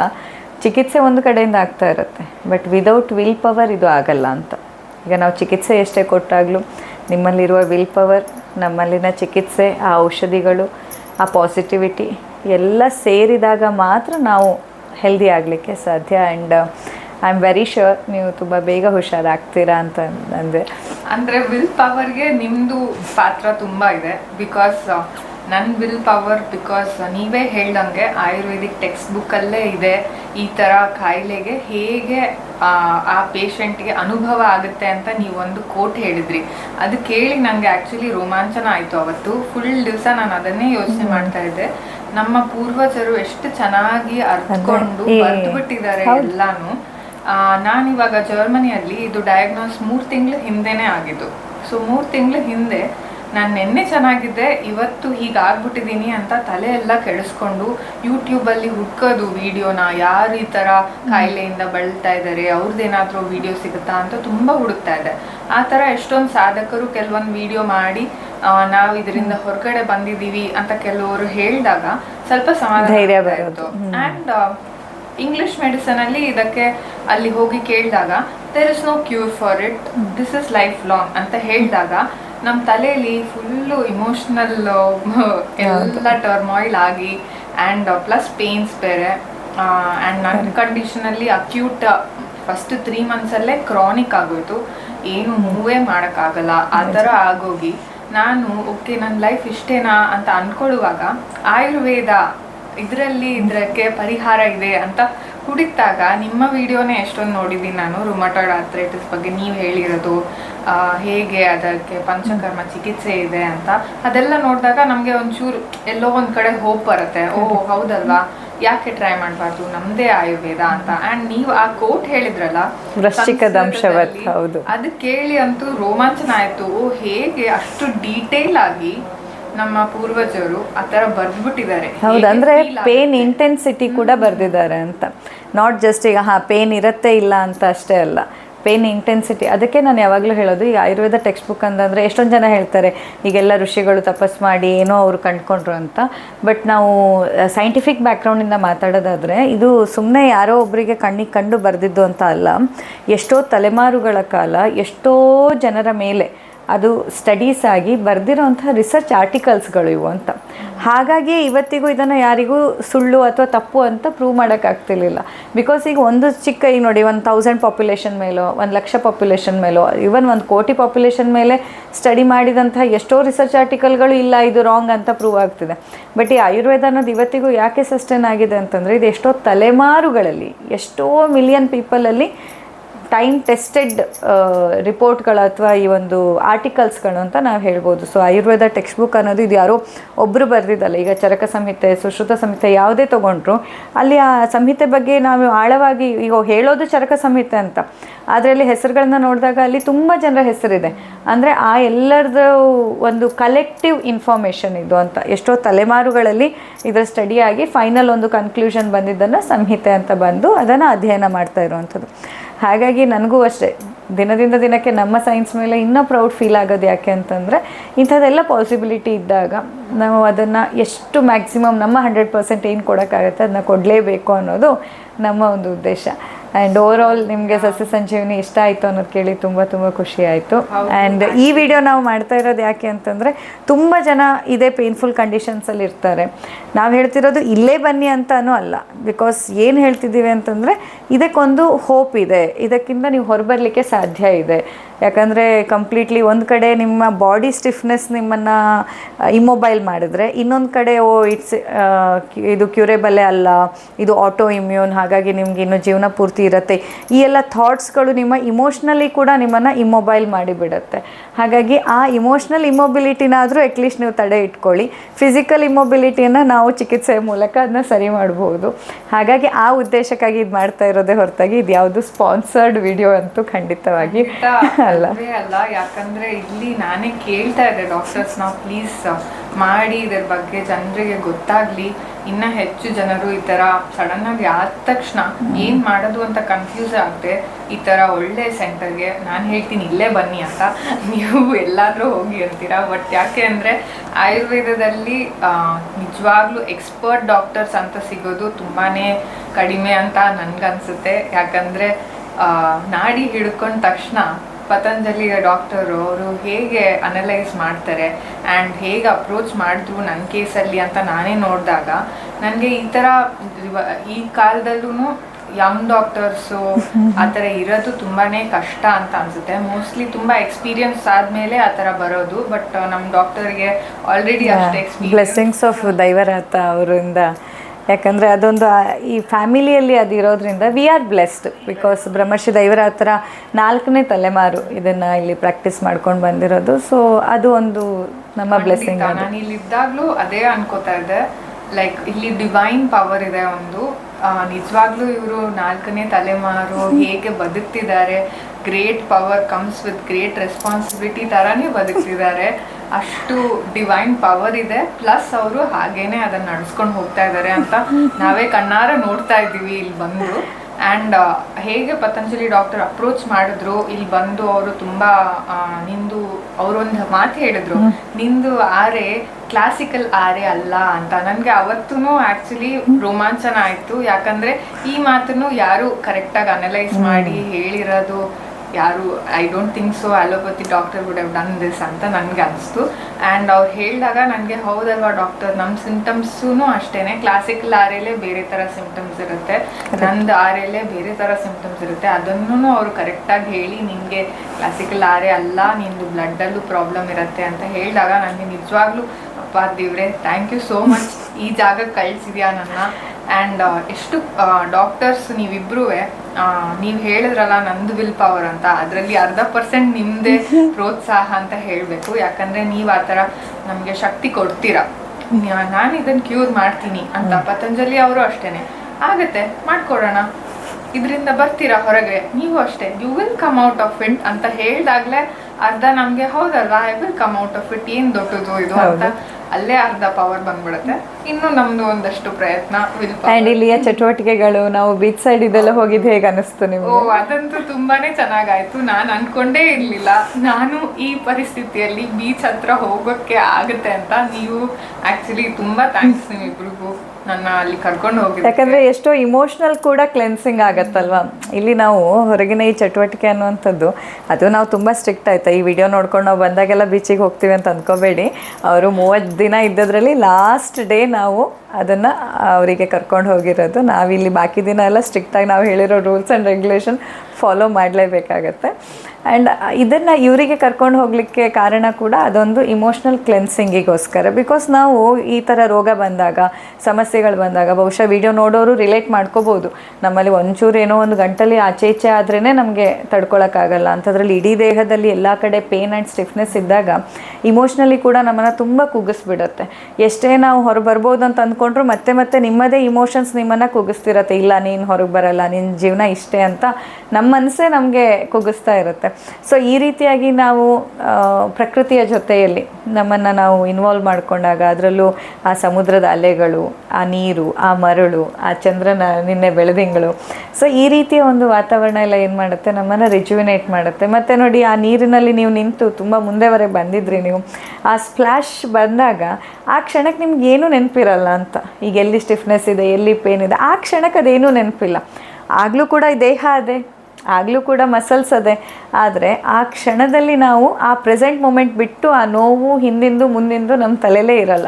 ಚಿಕಿತ್ಸೆ ಒಂದು ಕಡೆಯಿಂದ ಆಗ್ತಾ ಇರುತ್ತೆ. ಬಟ್ ವಿದೌಟ್ ವಿಲ್ ಪವರ್ ಇದು ಆಗಲ್ಲ ಅಂತ. ಈಗ ನಾವು ಚಿಕಿತ್ಸೆ ಎಷ್ಟೇ ಕೊಟ್ಟಾಗಲೂ, ನಿಮ್ಮಲ್ಲಿರುವ ವಿಲ್ ಪವರ್ ನಮ್ಮಲ್ಲಿನ ಚಿಕಿತ್ಸೆ, ಆ ಔಷಧಿಗಳು, ಆ ಪಾಸಿಟಿವಿಟಿ ಎಲ್ಲ ಸೇರಿದಾಗ ಮಾತ್ರ ನಾವು ಹೆಲ್ದಿ ಆಗಲಿಕ್ಕೆ ಸಾಧ್ಯ. And I am very sure ನೀವು ತುಂಬ ಬೇಗ ಹುಷಾರಾಗ್ತೀರಾ ಅಂತ ಅಂದರೆ ಅಂದ್ರೆ ವಿಲ್ ಪವರ್ಗೆ ನಿಮ್ಮದು ಪಾತ್ರ ತುಂಬಾ ಇದೆ. ಬಿಕಾಸ್ ನನ್ನ ವಿಲ್ ಪವರ್ ಬಿಕಾಸ್ ನೀವೇ ಹೇಳ್ದಂಗೆ ಆಯುರ್ವೇದಿಕ್ ಟೆಕ್ಸ್ಟ್ ಬುಕ್ಕಲ್ಲೇ ಇದೆ. ಈ ಥರ ಕಾಯಿಲೆಗೆ ಹೇಗೆ ಆ, ಪೇಷಂಟ್ಗೆ ಅನುಭವ ಆಗುತ್ತೆ ಅಂತ ನೀವೊಂದು ಕೋಟ್ ಹೇಳಿದ್ರಿ. ಅದು ಕೇಳಿ ನನಗೆ ಆ್ಯಕ್ಚುಲಿ ರೋಮಾಂಚನ ಆಯಿತು ಅವತ್ತು. ಫುಲ್ ದಿವಸ ನಾನು ಅದನ್ನೇ ಯೋಚನೆ ಮಾಡ್ತಾ ಇದ್ದೆ. ನಮ್ಮ ಪೂರ್ವಜರು ಎಷ್ಟು ಚೆನ್ನಾಗಿ ಅರ್ಥಕೊಂಡು ಬರೆದು ಬಿಟ್ಟಿದ್ದಾರೆ ಎಲ್ಲಾನು. ನಾನಿವಾಗ ಜರ್ಮನಿಯಲ್ಲಿ ಇದು ಡಯಾಗ್ನೋಸ್ ಮೂರು ತಿಂಗಳು ಹಿಂದೆನೇ ಆಗಿದ್ದು. ಸೊ ಮೂರು ತಿಂಗಳು ಹಿಂದೆ ನಾನು ನಿನ್ನೆ ಚೆನ್ನಾಗಿದ್ದೆ ಇವತ್ತು ಹೀಗಾಗ್ಬಿಟ್ಟಿದ್ದೀನಿ ಅಂತ ತಲೆ ಎಲ್ಲ ಕೆಡಿಸ್ಕೊಂಡು ಯೂಟ್ಯೂಬಲ್ಲಿ ಹುಡ್ಕೋದು ವಿಡಿಯೋನ ಯಾರು ಈ ಥರ ಕಾಯಿಲೆಯಿಂದ ಬಳಲ್ತಾ ಇದ್ದಾರೆ ಅವ್ರದ್ದೇನಾದರೂ ವಿಡಿಯೋ ಸಿಗುತ್ತಾ ಅಂತ ತುಂಬ ಹುಡುಕ್ತಾ ಇದೆ ಆ ಥರ ಎಷ್ಟೊಂದು ಸಾಧಕರು ಕೆಲವೊಂದು ವಿಡಿಯೋ ಮಾಡಿ ನಾವು ಇದರಿಂದ ಹೊರಗಡೆ ಬಂದಿದ್ದೀವಿ ಅಂತ ಕೆಲವರು ಹೇಳಿದಾಗ ಸ್ವಲ್ಪ ಸಮಾಧಾನ. ಆ್ಯಂಡ್ ಇಂಗ್ಲಿಷ್ ಮೆಡಿಸನ್ ಅಲ್ಲಿ ಇದಕ್ಕೆ ಅಲ್ಲಿ ಹೋಗಿ ಕೇಳಿದಾಗ there is no cure for it this is life long ಅಂತ ಹೇಳಿದಾಗ ನಮ್ಮ ತಲೆಯಲ್ಲಿ ಫುಲ್ಲು ಇಮೋಷ್ನಲ್ ಎಲ್ಲ ಟರ್ಮಾಯಿಲ್ ಆಗಿ ಆ್ಯಂಡ್ ಪ್ಲಸ್ ಪೇನ್ಸ್ ಬೇರೆ. ಆ್ಯಂಡ್ ನನ್ನ ಕಂಡೀಷನಲ್ಲಿ ಅಕ್ಯೂಟ್ ಫಸ್ಟ್ ತ್ರೀ ಮಂತ್ಸಲ್ಲೇ ಕ್ರಾನಿಕ್ ಆಗೋಯ್ತು. ಏನು ಮೂವೇ ಮಾಡೋಕ್ಕಾಗಲ್ಲ. ಆ ಥರ ಆಗೋಗಿ ನಾನು ಓಕೆ ನನ್ನ ಲೈಫ್ ಇಷ್ಟೇನಾ? ಅಂತ ಅಂದ್ಕೊಳ್ಳುವಾಗ ಆಯುರ್ವೇದ ಇದರಲ್ಲಿ ಇದಕ್ಕೆ ಪರಿಹಾರ ಇದೆ ಅಂತ ಕುಡಿತಾಗ ನಿಮ್ಮ ವಿಡಿಯೋನೇ ಎಷ್ಟೊಂದು ನೋಡಿದ್ದೀನಿ ನಾನು ರುಮಟಾಯ್ಡ್ ಆರ್ಥ್ರೈಟಿಸ್ ಬಗ್ಗೆ ನೀವು ಹೇಳಿರೋದು ಹೇಗೆ ಅದಕ್ಕೆ ಪಂಚಕರ್ಮ ಚಿಕಿತ್ಸೆ ಇದೆ ಅಂತ. ಅದೆಲ್ಲ ನೋಡಿದಾಗ ನಮಗೆ ಒಂಚೂರು ಎಲ್ಲೋ ಒಂದು ಕಡೆ ಹೋಪ್ ಬರುತ್ತೆ. ಓ ಹೌದಲ್ವಾ? ಯಾಕೆ ಟ್ರೈ ಮಾಡಬಾರ್ದು? ನಮ್ದೇ ಆಯುರ್ವೇದ ಅಂತ. ಅಂಡ್ ನೀವು ಆ ಕೋಟ್ ಹೇಳಿದ್ರಲ್ಲ ಹೌದು. ಅದು ಕೇಳಿ ಅಂತೂ ರೋಮಾಂಚನ ಆಯ್ತು ಹೇಗೆ ಅಷ್ಟು ಡೀಟೇಲ್ ಆಗಿ ನಮ್ಮ ಪೂರ್ವಜರು ಆ ಥರ ಬರ್ದ್ಬಿಟ್ಟಿದ್ದಾರೆ. ಹೌದಂದ್ರೆ ಪೇನ್ ಇಂಟೆನ್ಸಿಟಿ ಕೂಡ ಬರ್ದಿದ್ದಾರೆ ಅಂತ. ನಾಟ್ ಜಸ್ಟ್ ಈಗ ಹಾ ಪೇನ್ ಇರುತ್ತೆ ಇಲ್ಲ ಅಂತ ಅಷ್ಟೇ ಅಲ್ಲ. ಪೇನ್ ಇಂಟೆನ್ಸಿಟಿ ಅದಕ್ಕೆ ನಾನು ಯಾವಾಗಲೂ ಹೇಳೋದು ಈ ಆಯುರ್ವೇದ ಟೆಕ್ಸ್ಟ್ ಬುಕ್ ಅಂತಂದರೆ ಎಷ್ಟೊಂದು ಜನ ಹೇಳ್ತಾರೆ ಈಗೆಲ್ಲ ಋಷಿಗಳು ತಪಸ್ ಮಾಡಿ ಏನೋ ಅವರು ಕಂಡುಕೊಂಡ್ರು ಅಂತ. ಬಟ್ ನಾವು ಸೈಂಟಿಫಿಕ್ ಬ್ಯಾಕ್ಗ್ರೌಂಡಿಂದ ಮಾತಾಡೋದಾದರೆ ಇದು ಸುಮ್ಮನೆ ಯಾರೋ ಒಬ್ಬರಿಗೆ ಕಣ್ಣಿಗೆ ಕಂಡು ಬರೆದಿದ್ದು ಅಂತ ಅಲ್ಲ ಎಷ್ಟೋ ತಲೆಮಾರುಗಳ ಕಾಲ ಎಷ್ಟೋ ಜನರ ಮೇಲೆ ಅದು ಸ್ಟಡೀಸ್ ಆಗಿ ಬರೆದಿರೋಂಥ ರಿಸರ್ಚ್ ಆರ್ಟಿಕಲ್ಸ್ಗಳು ಇವು ಅಂತ. ಹಾಗಾಗಿ ಇವತ್ತಿಗೂ ಇದನ್ನು ಯಾರಿಗೂ ಸುಳ್ಳು ಅಥವಾ ತಪ್ಪು ಅಂತ ಪ್ರೂವ್ ಮಾಡೋಕ್ಕಾಗ್ತಿರ್ಲಿಲ್ಲ ಬಿಕಾಸ್ ಈಗ ಒಂದು ಚಿಕ್ಕ, ಈಗ ನೋಡಿ ಒಂದು ತೌಸಂಡ್ ಪಾಪ್ಯುಲೇಷನ್ ಮೇಲೋ, ಒಂದು ಲಕ್ಷ ಪಾಪ್ಯುಲೇಷನ್ ಮೇಲೋ ಇವನ್ ಒಂದು ಕೋಟಿ ಪಾಪ್ಯುಲೇಷನ್ ಮೇಲೆ ಸ್ಟಡಿ ಮಾಡಿದಂಥ ಎಷ್ಟೋ ರಿಸರ್ಚ್ ಆರ್ಟಿಕಲ್ಗಳು ಇಲ್ಲ, ಇದು ರಾಂಗ್ ಅಂತ ಪ್ರೂವ್ ಆಗ್ತಿದೆ. ಬಟ್ ಈ ಆಯುರ್ವೇದ ಅನ್ನೋದು ಇವತ್ತಿಗೂ ಯಾಕೆ ಸಸ್ಟೈನ್ ಆಗಿದೆ ಅಂತಂದರೆ, ಇದು ಎಷ್ಟೋ ತಲೆಮಾರುಗಳಲ್ಲಿ, ಎಷ್ಟೋ ಮಿಲಿಯನ್ ಪೀಪಲಲ್ಲಿ ಟೈಮ್ ಟೆಸ್ಟೆಡ್ ರಿಪೋರ್ಟ್ಗಳು ಅಥವಾ ಈ ಒಂದು ಆರ್ಟಿಕಲ್ಸ್ಗಳು ಅಂತ ನಾವು ಹೇಳ್ಬೋದು. ಸೊ ಆಯುರ್ವೇದ ಟೆಕ್ಸ್ಟ್ ಬುಕ್ ಅನ್ನೋದು ಇದು ಯಾರೋ ಒಬ್ಬರು ಬರೆದಿದ್ದಲ್ಲ. ಈಗ ಚರಕ ಸಂಹಿತೆ, ಸುಶ್ರುತ ಸಂಹಿತೆ ಯಾವುದೇ ತೊಗೊಂಡ್ರು ಅಲ್ಲಿ ಆ ಸಂಹಿತೆ ಬಗ್ಗೆ ನಾವು ಆಳವಾಗಿ ಈಗ ಹೇಳೋದು ಚರಕ ಸಂಹಿತೆ ಅಂತ. ಆದರೆ ಅಲ್ಲಿ ಹೆಸರುಗಳನ್ನ ನೋಡಿದಾಗ ಅಲ್ಲಿ ತುಂಬ ಜನರ ಹೆಸರಿದೆ. ಅಂದರೆ ಆ ಎಲ್ಲರದ್ದು ಒಂದು ಕಲೆಕ್ಟಿವ್ ಇನ್ಫಾರ್ಮೇಷನ್ ಇದು ಅಂತ. ಎಷ್ಟೋ ತಲೆಮಾರುಗಳಲ್ಲಿ ಇದರ ಸ್ಟಡಿಯಾಗಿ ಫೈನಲ್ ಒಂದು ಕನ್ಕ್ಲೂಷನ್ ಬಂದಿದ್ದನ್ನು ಸಂಹಿತೆ ಅಂತ ಬಂದು ಅದನ್ನು ಅಧ್ಯಯನ ಮಾಡ್ತಾ ಇರುವಂಥದ್ದು. ಹಾಗಾಗಿ ನನಗೂ ಅಷ್ಟೇ. ದಿನದಿಂದ ದಿನಕ್ಕೆ ನಮ್ಮ ಸೈನ್ಸ್ ಮೇಲೆ ಇನ್ನೂ ಪ್ರೌಡ್ ಫೀಲ್ ಆಗೋದು ಯಾಕೆ ಅಂತಂದರೆ, ಇಂಥದ್ದೆಲ್ಲ ಪಾಸಿಬಿಲಿಟಿ ಇದ್ದಾಗ ನಾವು ಅದನ್ನು ಎಷ್ಟು ಮ್ಯಾಕ್ಸಿಮಮ್ ನಮ್ಮ ಹಂಡ್ರೆಡ್ ಪರ್ಸೆಂಟ್ ಏನು ಕೊಡೋಕ್ಕಾಗತ್ತೆ, ಅದನ್ನ ಕೊಡಲೇಬೇಕು ಅನ್ನೋದು ನಮ್ಮ ಒಂದು ಉದ್ದೇಶ. ಆ್ಯಂಡ್ ಓವರ್ ಆಲ್ ನಿಮಗೆ ಸಸ್ಯ ಸಂಜೀವಿನಿ ಇಷ್ಟ ಆಯಿತು ಅನ್ನೋದು ಕೇಳಿ ತುಂಬ ತುಂಬ ಖುಷಿ ಆಯಿತು. ಆ್ಯಂಡ್ ಈ ವಿಡಿಯೋ ನಾವು ಮಾಡ್ತಾ ಇರೋದು ಯಾಕೆ ಅಂತಂದರೆ ತುಂಬ ಜನ ಇದೇ ಪೇನ್ಫುಲ್ ಕಂಡೀಷನ್ಸಲ್ಲಿ ಇರ್ತಾರೆ. ನಾವು ಹೇಳ್ತಿರೋದು ಇಲ್ಲೇ ಬನ್ನಿ ಅಂತಾನೂ ಅಲ್ಲ. ಬಿಕಾಸ್ ಏನು ಹೇಳ್ತಿದ್ದೀವಿ ಅಂತಂದರೆ ಇದಕ್ಕೊಂದು ಹೋಪ್ ಇದೆ. ಇದಕ್ಕಿಂತ ನೀವು ಹೊರಬರಲಿಕ್ಕೆ ಸಾಧ್ಯ ಇದೆ. ಯಾಕಂದರೆ ಕಂಪ್ಲೀಟ್ಲಿ ಒಂದು ಕಡೆ ನಿಮ್ಮ ಬಾಡಿ ಸ್ಟಿಫ್ನೆಸ್ ನಿಮ್ಮನ್ನು ಇಮೊಬೈಲ್ ಮಾಡಿದ್ರೆ ಇನ್ನೊಂದು ಕಡೆ ಓ ಇಟ್ಸ್ ಇದು ಕ್ಯೂರೇಬಲೇ ಅಲ್ಲ ಇದು ಆಟೋ ಇಮ್ಯೂನ್ ಹಾಗಾಗಿ ನಿಮ್ಗೆ ಇನ್ನು ಜೀವನ ಪೂರ್ತಿ ಇರುತ್ತೆ. ಈ ಎಲ್ಲ ಥಾಟ್ಸ್ಗಳು ನಿಮ್ಮ ಇಮೋಷ್ನಲಿ ಕೂಡ ನಿಮ್ಮನ್ನು ಇಮ್ಮೊಬೈಲ್ ಮಾಡಿಬಿಡುತ್ತೆ. ಹಾಗಾಗಿ ಆ ಇಮೋಷ್ನಲ್ ಇಮೊಬಿಲಿಟಿನಾದರೂ ಅಟ್ಲೀಸ್ಟ್ ನೀವು ತಡೆ ಇಟ್ಕೊಳ್ಳಿ. ಫಿಸಿಕಲ್ ಇಮ್ಮೊಬಿಲಿಟಿಯನ್ನು ನಾವು ಚಿಕಿತ್ಸೆ ಮೂಲಕ ಅದನ್ನ ಸರಿ ಮಾಡ್ಬೋದು. ಹಾಗಾಗಿ ಆ ಉದ್ದೇಶಕ್ಕಾಗಿ ಇದು ಮಾಡ್ತಾ ಇರೋದೇ ಹೊರತಾಗಿ ಇದು ಯಾವುದು ಸ್ಪಾನ್ಸರ್ಡ್ ವಿಡಿಯೋ ಅಂತೂ ಖಂಡಿತವಾಗಿ ಅಲ್ಲ. ಅಲ್ಲ ಯಾಕಂದ್ರೆ ಇಲ್ಲಿ ನಾನೇ ಕೇಳ್ತಾ ಇದ್ದೆ ಡಾಕ್ಟರ್ಸ್ ನಾವು ಪ್ಲೀಸ್ ಮಾಡಿ ಇದ್ರ ಬಗ್ಗೆ ಜನರಿಗೆ ಗೊತ್ತಾಗ್ಲಿ. ಇನ್ನ ಹೆಚ್ಚು ಜನರು ಈ ತರ ಸಡನ್ ಆಗಿ ಆದ ತಕ್ಷಣ ಏನ್ ಮಾಡೋದು ಅಂತ ಕನ್ಫ್ಯೂಸ್ ಆಗದೆ ಈ ತರ ಒಳ್ಳೆ ಸೆಂಟರ್ಗೆ ನಾನು ಹೇಳ್ತೀನಿ ಇಲ್ಲೇ ಬನ್ನಿ ಅಂತ ನೀವು ಎಲ್ಲಾದ್ರೂ ಹೋಗಿ ಅಂತೀರಾ ಬಟ್ ಯಾಕೆ ಅಂದ್ರೆ ಆಯುರ್ವೇದದಲ್ಲಿ ನಿಜವಾಗ್ಲೂ ಎಕ್ಸ್ಪರ್ಟ್ ಡಾಕ್ಟರ್ಸ್ ಅಂತ ಸಿಗೋದು ತುಂಬಾನೇ ಕಡಿಮೆ ಅಂತ ನನ್ಗನ್ಸುತ್ತೆ. ಯಾಕಂದ್ರೆ ನಾಡಿ ಹಿಡ್ಕೊಂಡ ತಕ್ಷಣ ಪತಂಜಲಿಯ ಡಾಕ್ಟರು ಅವರು ಹೇಗೆ ಅನಲೈಸ್ ಮಾಡ್ತಾರೆ ಆ್ಯಂಡ್ ಹೇಗೆ ಅಪ್ರೋಚ್ ಮಾಡಿದ್ರು ನನ್ನ ಕೇಸಲ್ಲಿ ಅಂತ ನಾನೇ ನೋಡಿದಾಗ ನನಗೆ ಈ ಥರ ಈ ಕಾಲದಲ್ಲೂ ಯಂಗ್ ಡಾಕ್ಟರ್ಸು ಆ ಥರ ಇರೋದು ತುಂಬಾನೇ ಕಷ್ಟ ಅಂತ ಅನ್ಸುತ್ತೆ. ಮೋಸ್ಟ್ಲಿ ತುಂಬ ಎಕ್ಸ್ಪೀರಿಯನ್ಸ್ ಆದಮೇಲೆ ಆ ಥರ ಬರೋದು ಬಟ್ ನಮ್ಮ ಡಾಕ್ಟರ್ಗೆ ಆಲ್ರೆಡಿ ಅಷ್ಟು ಎಕ್ಸ್ಪೀರಿಯನ್ಸ್ ಬ್ಲೆಸ್ಸಿಂಗ್ಸ್ ಆಫ್ ದೈವರಾತ ಅವರಿಂದ. ಯಾಕಂದರೆ ಅದೊಂದು ಈ ಫ್ಯಾಮಿಲಿಯಲ್ಲಿ ಅದು ಇರೋದ್ರಿಂದ we are blessed because Brahmarshi ದೈವರ ಹತ್ರ ನಾಲ್ಕನೇ ತಲೆಮಾರು ಇದನ್ನು ಇಲ್ಲಿ ಪ್ರಾಕ್ಟೀಸ್ ಮಾಡ್ಕೊಂಡು ಬಂದಿರೋದು. ಸೊ ಅದು ಒಂದು ನಮ್ಮ ಬ್ಲೆಸ್ಸಿಂಗ್ ನಾನು ಇಲ್ಲಿ ಇದ್ದಾಗ್ಲೂ ಅದೇ ಅನ್ಕೋತಾ ಇದ್ದೆ. ಲೈಕ್ ಇಲ್ಲಿ ಡಿವೈನ್ ಪವರ್ ಇದೆ ಒಂದು. ನಿಜವಾಗ್ಲೂ ಇವರು ನಾಲ್ಕನೇ ತಲೆಮಾರು ಹೇಗೆ ಬದುಕ್ತಿದ್ದಾರೆ great power comes with great responsibility ತರಾನೇ ಬದುಕ್ತಿದ್ದಾರೆ. ಅಷ್ಟು ಡಿವೈನ್ ಪವರ್ ಇದೆ. ಪ್ಲಸ್ ಅವರು ಹಾಗೇನೆ ಅದನ್ನ ನಡ್ಸ್ಕೊಂಡು ಹೋಗ್ತಾ ಇದ್ದಾರೆ ಅಂತ ನಾವೇ ಕಣ್ಣಾರ ನೋಡ್ತಾ ಇದ್ದೀವಿ ಇಲ್ಲಿ ಬಂದು. ಆ್ಯಂಡ್ ಹೇಗೆ ಪತಂಜಲಿ ಡಾಕ್ಟರ್ ಅಪ್ರೋಚ್ ಮಾಡಿದ್ರು ಇಲ್ಲಿ ಬಂದು ಅವರು ತುಂಬಾ ನಿಂದು ಅವರೊಂದು ಮಾತು ಹೇಳಿದ್ರು. ನಿಂದು ಆರೆ ಕ್ಲಾಸಿಕಲ್ ಆರೆ ಅಲ್ಲ ಅಂತ. ನನಗೆ ಅವತ್ತೂ ಆಕ್ಚುಲಿ ರೋಮಾಂಚನ ಆಯ್ತು. ಯಾಕಂದ್ರೆ ಈ ಮಾತನ್ನು ಯಾರು ಕರೆಕ್ಟಾಗಿ ಅನಲೈಸ್ ಮಾಡಿ ಹೇಳಿರೋದು ಯಾರು I don't think so allopathy doctor would have done this ಅಂತ ನನಗೆ ಅನಿಸ್ತು. ಆ್ಯಂಡ್ ಅವ್ರು ಹೇಳಿದಾಗ ನನಗೆ ಹೌದಲ್ವಾ ಡಾಕ್ಟರ್ ನಮ್ಮ ಸಿಂಟಮ್ಸೂ ಅಷ್ಟೇನೆ. ಕ್ಲಾಸಿಕಲ್ ಆರೇಲೆ ಬೇರೆ ಥರ ಸಿಂಪ್ಟಮ್ಸ್ ಇರುತ್ತೆ. ನಂದು ಆರೇಲೆ ಬೇರೆ ಥರ ಸಿಂಪ್ಟಮ್ಸ್ ಇರುತ್ತೆ. ಅದನ್ನು ಅವರು ಕರೆಕ್ಟಾಗಿ ಹೇಳಿ ನಿಮಗೆ ಕ್ಲಾಸಿಕಲ್ ಆರೆ ಅಲ್ಲ ನಿಂದು ಬ್ಲಡ್ಡಲ್ಲೂ ಪ್ರಾಬ್ಲಮ್ ಇರುತ್ತೆ ಅಂತ ಹೇಳಿದಾಗ ನನಗೆ ನಿಜವಾಗ್ಲೂ ಅಪ್ಪ ದೇವ್ರೆ ಥ್ಯಾಂಕ್ ಯು ಸೋ ಮಚ್ ಈ ಜಾಗಕ್ಕೆ ಕಳಿಸಿದ್ಯಾ ನನ್ನ? ಆ್ಯಂಡ್ ಎಷ್ಟು ಡಾಕ್ಟರ್ಸ್ ನೀವಿಬ್ರೂ ನೀವು ಹೇಳಿದ್ರಲ್ಲ ನಂದು ವಿಲ್ ಪವರ್ ಅಂತ. ಅದರಲ್ಲಿ ಅರ್ಧ ಪರ್ಸೆಂಟ್ ನಿಮ್ಮದೇ ಪ್ರೋತ್ಸಾಹ ಅಂತ ಹೇಳಬೇಕು. ಯಾಕಂದರೆ ನೀವು ಆ ಥರ ನಮಗೆ ಶಕ್ತಿ ಕೊಡ್ತೀರಾ. ನಾನು ಇದನ್ನು ಕ್ಯೂರ್ ಮಾಡ್ತೀನಿ ಅಂತ ಪತಂಜಲಿ ಅವರು ಅಷ್ಟೇನೆ. ಆಗತ್ತೆ ಮಾಡ್ಕೊಡೋಣ. ಇದರಿಂದ ಬರ್ತೀರಾ ಹೊರಗೆ? ನೀವು ಅಷ್ಟೇ. You will come out of it ಅಂತ ಹೇಳಿದಾಗಲೇ ಅರ್ಧ ನಮಗೆ ಹೌದಲ್ವಾ? I will come out of it ಏನ್ ದೊಡ್ಡದು ಇದು ಅಂತ. ಅಲ್ಲೇ ಅರ್ಧ ಪವರ್ ಬಂದ್ಬಿಡುತ್ತೆ. ಇನ್ನು ನಮ್ದು ಒಂದಷ್ಟು ಪ್ರಯತ್ನ ಅಂಡ್ ಇಲ್ಲಿಯ ಚಟುವಟಿಕೆಗಳು ನಾವು ಬೀಚ್ ಸೈಡ್ ಇದೆಲ್ಲ ಹೋಗಿದ್ದು ಹೇಗೆ ಅನಿಸ್ತು ಓ ಅದಂತೂ ತುಂಬಾನೇ ಚೆನ್ನಾಗಾಯ್ತು. ನಾನು ಅನ್ಕೊಂಡೇ ಇರಲಿಲ್ಲ. ನಾನು ಈ ಪರಿಸ್ಥಿತಿಯಲ್ಲಿ ಬೀಚ್ ಹತ್ರ ಹೋಗೋಕ್ಕೆ ಆಗುತ್ತೆ ಅಂತ ನೀವು ಆಕ್ಚುಲಿ ತುಂಬಾ ಥ್ಯಾಂಕ್ಸ್ ನಿಮ್ಮಿಬ್ರಿಗೂ. ಅಲ್ಲಿ ಕರ್ಕೊಂಡು ಯಾಕಂದ್ರೆ ಎಷ್ಟೋ ಇಮೋಷ್ನಲ್ ಕೂಡ ಕ್ಲೆನ್ಸಿಂಗ್ ಆಗತ್ತಲ್ವಾ? ಇಲ್ಲಿ ನಾವು ಹೊರಗಿನ ಈ ಚಟುವಟಿಕೆ ಅನ್ನುವಂಥದ್ದು, ಅದು ನಾವು ತುಂಬ ಸ್ಟ್ರಿಕ್ಟ್ ಆಯ್ತಾ? ಈ ವಿಡಿಯೋ ನೋಡ್ಕೊಂಡು ನಾವು ಬಂದಾಗೆಲ್ಲ ಬೀಚಿಗೆ ಹೋಗ್ತೀವಿ ಅಂತ ಅಂದ್ಕೋಬೇಡಿ ಅವರು ಮೂವತ್ತು ದಿನ ಇದ್ದದ್ರಲ್ಲಿ ಲಾಸ್ಟ್ ಡೇ ನಾವು ಅದನ್ನು ಅವರಿಗೆ ಕರ್ಕೊಂಡು ಹೋಗಿರೋದು. ನಾವಿಲ್ಲಿ ಬಾಕಿ ದಿನ ಎಲ್ಲ ಸ್ಟ್ರಿಕ್ಟಾಗಿ ನಾವು ಹೇಳಿರೋ ರೂಲ್ಸ್ ಆ್ಯಂಡ್ ರೆಗ್ಯುಲೇಷನ್ ಫಾಲೋ ಮಾಡಲೇಬೇಕಾಗತ್ತೆ. ಆ್ಯಂಡ್ ಇದನ್ನು ಇವರಿಗೆ ಕರ್ಕೊಂಡು ಹೋಗಲಿಕ್ಕೆ ಕಾರಣ ಕೂಡ ಅದೊಂದು ಇಮೋಷ್ನಲ್ ಕ್ಲೆನ್ಸಿಂಗಿಗೋಸ್ಕರ ಬಿಕಾಸ್ ನಾವು ಈ ಥರ ರೋಗ ಬಂದಾಗ, ಸಮಸ್ಯೆಗಳು ಬಂದಾಗ, ಬಹುಶಃ ವಿಡಿಯೋ ನೋಡೋರು ರಿಲೇಟ್ ಮಾಡ್ಕೋಬೋದು. ನಮ್ಮಲ್ಲಿ ಒಂಚೂರು ಏನೋ ಒಂದು ಗಂಟಲಿ ಆಚೆ ಈಚೆ ಆದ್ರೇ ನಮಗೆ ತಡ್ಕೊಳಕ್ಕಾಗಲ್ಲ. ಅಂಥದ್ರಲ್ಲಿ ಇಡೀ ದೇಹದಲ್ಲಿ ಎಲ್ಲ ಕಡೆ ಪೇನ್ ಆ್ಯಂಡ್ ಸ್ಟಿಫ್ನೆಸ್ ಇದ್ದಾಗ ಇಮೋಷ್ನಲಿ ಕೂಡ ನಮ್ಮನ್ನು ತುಂಬ ಕುಗ್ಗಿಸ್ಬಿಡುತ್ತೆ ಎಷ್ಟೇ ನಾವು ಹೊರಗೆ ಬರ್ಬೋದು ಅಂತ ಅಂದ್ಕೊಂಡ್ರು ಮತ್ತೆ ಮತ್ತೆ ನಿಮ್ಮದೇ ಇಮೋಷನ್ಸ್ ನಿಮ್ಮನ್ನು ಕುಗ್ಗಿಸ್ತಿರತ್ತೆ ಇಲ್ಲ, ನೀನು ಹೊರಗೆ ಬರಲ್ಲ ನಿನ್ನ ಜೀವನ ಇಷ್ಟೇ ಅಂತ ನಮ್ಮ ಮನಸ್ಸೇ ನಮಗೆ ಕುಗ್ಗಿಸ್ತಾ ಇರುತ್ತೆ. ಸೊ ಈ ರೀತಿಯಾಗಿ ನಾವು ಪ್ರಕೃತಿಯ ಜೊತೆಯಲ್ಲಿ ನಮ್ಮನ್ನು ನಾವು ಇನ್ವಾಲ್ವ್ ಮಾಡ್ಕೊಂಡಾಗ ಅದರಲ್ಲೂ ಆ ಸಮುದ್ರದ ಅಲೆಗಳು, ಆ ನೀರು, ಆ ಮರಳು, ಆ ಚಂದ್ರನ ನಿನ್ನೆ ಬೆಳದಿಂಗಳು. ಸೊ ಈ ರೀತಿಯ ಒಂದು ವಾತಾವರಣ ಎಲ್ಲ ಏನು ಮಾಡುತ್ತೆ? ನಮ್ಮನ್ನು ರಿಜುವಿನೇಟ್ ಮಾಡುತ್ತೆ. ಮತ್ತು ನೋಡಿ, ಆ ನೀರಿನಲ್ಲಿ ನೀವು ನಿಂತು ತುಂಬ ಮುಂದೆವರೆ ಬಂದಿದ್ರಿ ನೀವು. ಆ ಸ್ಪ್ಲ್ಯಾಶ್ ಬಂದಾಗ ಆ ಕ್ಷಣಕ್ಕೆ ನಿಮ್ಗೆ ಏನೂ ನೆನಪಿರಲ್ಲ ಅಂತ. ಈಗ ಎಲ್ಲಿ ಸ್ಟಿಫ್ನೆಸ್ ಇದೆ, ಎಲ್ಲಿ ಪೇನ್ ಇದೆ, ಆ ಕ್ಷಣಕ್ಕೆ ಅದೇನೂ ನೆನಪಿಲ್ಲ. ಆಗಲೂ ಕೂಡ ದೇಹ ಅದೇ. ಆಗಲೂ ಕೂಡ ಮಸಲ್ಸ್ ಅದೇ. ಆದರೆ ಆ ಕ್ಷಣದಲ್ಲಿ ನಾವು ಆ ಪ್ರೆಸೆಂಟ್ ಮೂಮೆಂಟ್ ಬಿಟ್ಟು ಆ ನೋವು ಹಿಂದಿಂದು ಮುಂದಿಂದು ನಮ್ಮ ತಲೆಯಲ್ಲೇ ಇರಲ್ಲ.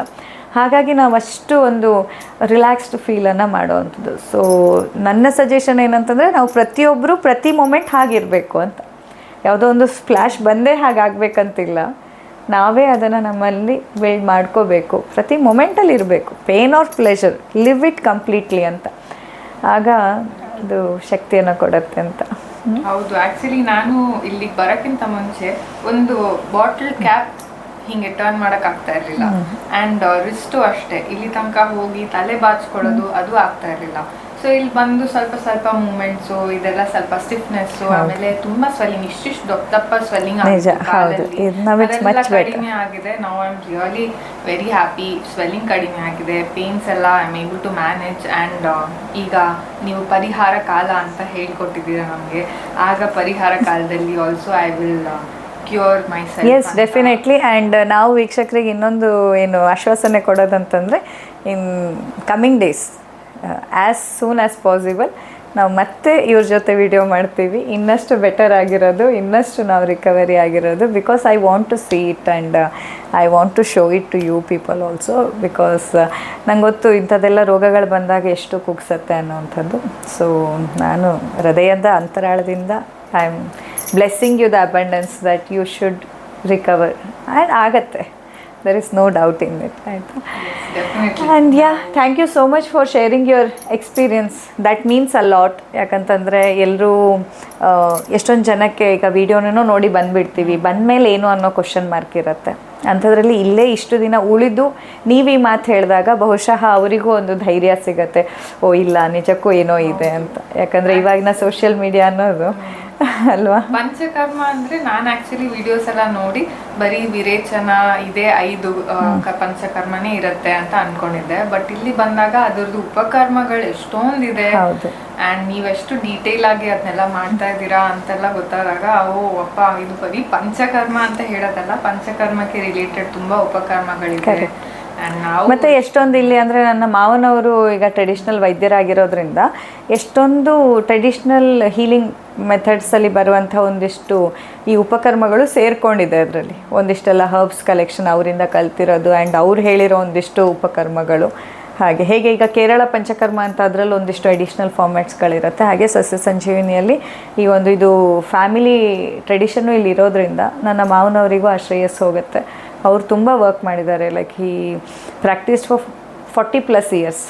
ಹಾಗಾಗಿ ನಾವು ಅಷ್ಟು ಒಂದು ರಿಲ್ಯಾಕ್ಸ್ಡ್ ಫೀಲನ್ನು ಮಾಡೋವಂಥದ್ದು. ಸೊ ನನ್ನ ಸಜೆಷನ್ ಏನಂತಂದರೆ ನಾವು ಪ್ರತಿಯೊಬ್ಬರು ಪ್ರತಿ ಮೂಮೆಂಟ್ ಹಾಗಿರಬೇಕು ಅಂತ. ಯಾವುದೋ ಒಂದು ಸ್ಪ್ಲ್ಯಾಶ್ ಬಂದೇ ಹಾಗಾಗಬೇಕಂತಿಲ್ಲ. ನಾವೇ ಅದನ್ನು ನಮ್ಮಲ್ಲಿ ಬಿಲ್ಡ್ ಮಾಡ್ಕೋಬೇಕು. ಪ್ರತಿ ಮೊಮೆಂಟಲ್ಲಿ ಇರಬೇಕು. Pain or pleasure live it completely ಅಂತ. ಆಗ ಅದು ಶಕ್ತಿಯನ್ನು ಕೊಡುತ್ತೆ ಅಂತ. ಹೌದು ಆಕ್ಚುಲಿ ನಾನು ಇಲ್ಲಿಗೆ ಬರಕ್ಕಿಂತ ಮುಂಚೆ ಒಂದು ಬಾಟಲ್ ಕ್ಯಾಪ್ ಹಿಂಗೆ ಟರ್ನ್ ಮಾಡಕ್ ಆಗ್ತಾ ಇರ್ಲಿಲ್ಲ. ಅಂಡ್ ರಿಸ್ಟು ಅಷ್ಟೇ. ಇಲ್ಲಿ ತನಕ ಹೋಗಿ ತಲೆ ಬಾಚ್ಕೊಳ್ಳೋದು ಅದು ಆಗ್ತಾ ಇರ್ಲಿಲ್ಲ. ಸೊ ಇಲ್ಲಿ ಬಂದು ಸ್ವಲ್ಪ ಸ್ವಲ್ಪ ಮೂಮೆಂಟ್ಸು ಇದೆಲ್ಲ ಸ್ವಲ್ಪ ಸ್ಟಿಫ್ನೆಸ್ ಆಮೇಲೆ ತುಂಬಾ ಸ್ವೆಲ್ಲಿಂಗ್ ಇಷ್ಟು ದೊಡ್ಡ ದಪ್ಪ ಸ್ವೆಲ್ಲಿಂಗ್ ನಿಜ, ಹೌದು. ಇದು now it's much better. ಕಡಿಮೆ ಆಗಿದೆ. ನಾವು I am really very happy swelling ಕಡಿಮೆ ಆಗಿದೆ. ಪೇನ್ಸ್ ಎಲ್ಲ I am able to manage and ಈಗ ನೀವು ಪರಿಹಾರ ಕಾಲ ಅಂತ ಹೇಳ್ಕೊಟ್ಟಿದ್ದೀರಾ ನಮಗೆ. ಆಗ ಪರಿಹಾರ ಕಾಲದಲ್ಲಿ also I will cure my yes definitely and ನಾವು ವೀಕ್ಷಕರಿಗೆ ಇನ್ನೊಂದು ಏನು ಆಶ್ವಾಸನೆ ಕೊಡೋದಂತಂದರೆ in coming days as soon as possible ನಾವು ಮತ್ತೆ ಇವ್ರ ಜೊತೆ ವಿಡಿಯೋ ಮಾಡ್ತೀವಿ. ಇನ್ನಷ್ಟು ಬೆಟರ್ ಆಗಿರೋದು, ಇನ್ನಷ್ಟು ನಾವು ರಿಕವರಿ ಆಗಿರೋದು because I want to see it and I want to show it to you people also because ನಂಗೆ ಗೊತ್ತು ಇಂಥದ್ದೆಲ್ಲ ರೋಗಗಳು ಬಂದಾಗ ಎಷ್ಟು ಕುಗ್ಸತ್ತೆ ಅನ್ನೋವಂಥದ್ದು ಸೊ ನಾನು ಹೃದಯದ ಅಂತರಾಳದಿಂದ I am blessing you the abundance that you should recover and ಆಗತ್ತೆ. There is no doubt in it ಆಯಿತಾ and yeah thank you so much for sharing your experience that means a lot ಯಾಕಂತಂದರೆ ಎಲ್ಲರೂ ಎಷ್ಟೊಂದು ಜನಕ್ಕೆ ಈಗ ವೀಡಿಯೋನೂ ನೋಡಿ ಬಂದುಬಿಡ್ತೀವಿ. ಬಂದಮೇಲೆ ಏನು ಅನ್ನೋ ಕ್ವಶನ್ ಮಾರ್ಕ್ ಇರುತ್ತೆ. ಅಂಥದ್ರಲ್ಲಿ ಇಲ್ಲೇ ಇಷ್ಟು ದಿನ ಉಳಿದು ನೀವು ಈ ಮಾತು ಹೇಳಿದಾಗ ಬಹುಶಃ ಅವರಿಗೂ ಒಂದು ಧೈರ್ಯ ಸಿಗತ್ತೆ. ಓ ಇಲ್ಲ ನಿಜಕ್ಕೂ ಏನೋ ಇದೆ ಅಂತ. ಯಾಕಂದರೆ ಇವಾಗಿನ ಸೋಷಿಯಲ್ ಮೀಡಿಯಾ ಅನ್ನೋದು ಅಲ್ವಾ? ಪಂಚಕರ್ಮ ಅಂದ್ರೆ ನಾನು ಆಕ್ಚುಲಿ ವಿಡಿಯೋಸ್ ಎಲ್ಲ ನೋಡಿ ಬರೀ ವಿರೇಚನ ಇದೆ ಐದು ಕ- ಪಂಚಕರ್ಮನೇ ಇರುತ್ತೆ ಅಂತ ಅನ್ಕೊಂಡಿದ್ದೆ. ಬಟ್ ಇಲ್ಲಿ ಬಂದಾಗ ಅದರದ್ದು ಉಪಕರ್ಮಗಳು ಎಷ್ಟೊಂದಿದೆ. ಹೌದು. ಅಂಡ್ ನೀವೆಷ್ಟು ಡೀಟೇಲ್ ಆಗಿ ಅದನ್ನೆಲ್ಲ ಮಾಡ್ತಾ ಇದ್ದೀರಾ ಅಂತೆಲ್ಲ ಗೊತ್ತಾದಾಗ ಓ ಅಪ್ಪ ಇದು ಬರೀ ಪಂಚಕರ್ಮ ಅಂತ ಹೇಳೋದಲ್ಲ. ಪಂಚಕರ್ಮಕ್ಕೆ ರಿಲೇಟೆಡ್ ತುಂಬಾ ಉಪಕರ್ಮಗಳಿದೆ. Correct. ಮತ್ತೆ ಎಷ್ಟೊಂದು ಇಲ್ಲಿ ಅಂದರೆ ನನ್ನ ಮಾವನವರು ಈಗ ಟ್ರೆಡಿಷ್ನಲ್ ವೈದ್ಯರಾಗಿರೋದ್ರಿಂದ ಎಷ್ಟೊಂದು ಟ್ರೆಡಿಷ್ನಲ್ ಹೀಲಿಂಗ್ ಮೆಥಡ್ಸಲ್ಲಿ ಬರುವಂಥ ಒಂದಿಷ್ಟು ಈ ಉಪಕರ್ಮಗಳು ಸೇರ್ಕೊಂಡಿದೆ ಅದರಲ್ಲಿ. ಒಂದಿಷ್ಟೆಲ್ಲ ಹರ್ಬ್ಸ್ ಕಲೆಕ್ಷನ್ ಅವರಿಂದ ಕಲ್ತಿರೋದು ಆ್ಯಂಡ್ ಅವ್ರು ಹೇಳಿರೋ ಒಂದಿಷ್ಟು ಉಪಕರ್ಮಗಳು. ಹಾಗೆ ಹೇಗೆ ಈಗ ಕೇರಳ ಪಂಚಕರ್ಮ ಅಂತ ಅದರಲ್ಲಿ ಒಂದಿಷ್ಟು ಅಡಿಷ್ನಲ್ ಫಾರ್ಮ್ಯಾಟ್ಸ್ಗಳಿರುತ್ತೆ ಹಾಗೆ ಸಸ್ಯ ಸಂಜೀವಿನಿಯಲ್ಲಿ ಈ ಒಂದು ಇದು ಫ್ಯಾಮಿಲಿ ಟ್ರೆಡಿಷನ್ನು ಇಲ್ಲಿ ಇರೋದ್ರಿಂದ ನನ್ನ ಮಾವನವರಿಗೂ ಆ ಹೋಗುತ್ತೆ ಅವ್ರು ತುಂಬ ವರ್ಕ್ ಮಾಡಿದ್ದಾರೆ. ಲೈಕ್ ಈ practice for forty plus years